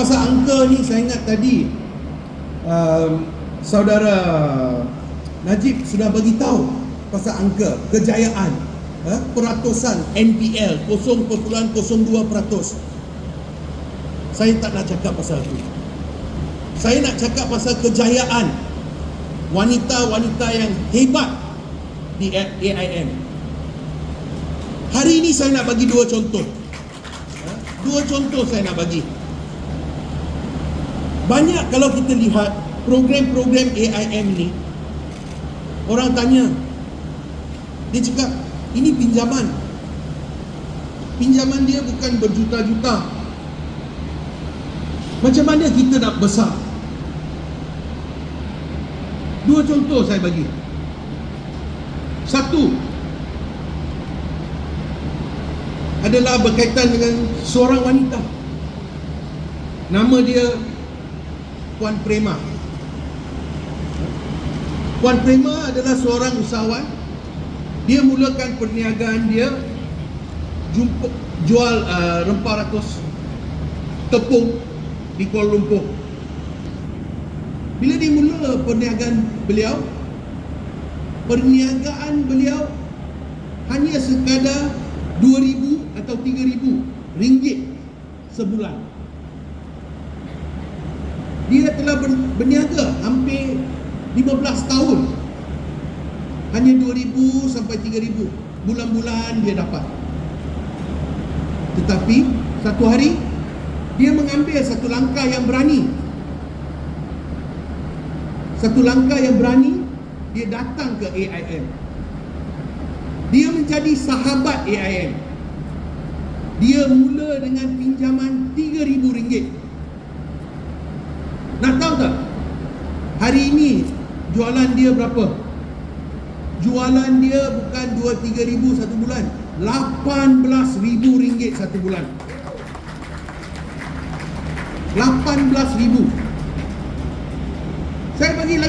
pasal angka ni saya ingat tadi um, saudara Najib sudah bagi tahu pasal angka kejayaan ha? peratusan NPL 0.02% saya tak nak cakap pasal itu saya nak cakap pasal kejayaan wanita-wanita yang hebat di AIM hari ini saya nak bagi dua contoh Ha? dua contoh saya nak bagi banyak kalau kita lihat program-program AIM ni orang tanya dia cakap ini pinjaman. Pinjaman dia bukan berjuta-juta. Macam mana kita nak besar? Dua contoh saya bagi. Satu adalah berkaitan dengan seorang wanita. Nama dia Puan Prema. Puan Prema adalah seorang usahawan. Dia mulakan perniagaan dia jumpa, jual uh, rempah ratus tepung di Kuala Lumpur. Bila dia mula perniagaan beliau perniagaan beliau hanya sekadar 2000 atau 3000 ringgit sebulan dia telah ber- berniaga hampir 15 tahun. Hanya 2000 sampai 3000 bulan-bulan dia dapat. Tetapi satu hari dia mengambil satu langkah yang berani. Satu langkah yang berani dia datang ke AIM dia menjadi sahabat AIM dia mula dengan pinjaman RM3,000 nak tahu tak? Hari ini jualan dia berapa? Jualan dia bukan 2-3 ribu satu bulan. 18 ribu ringgit satu bulan. 18 ribu. Saya bagi lagi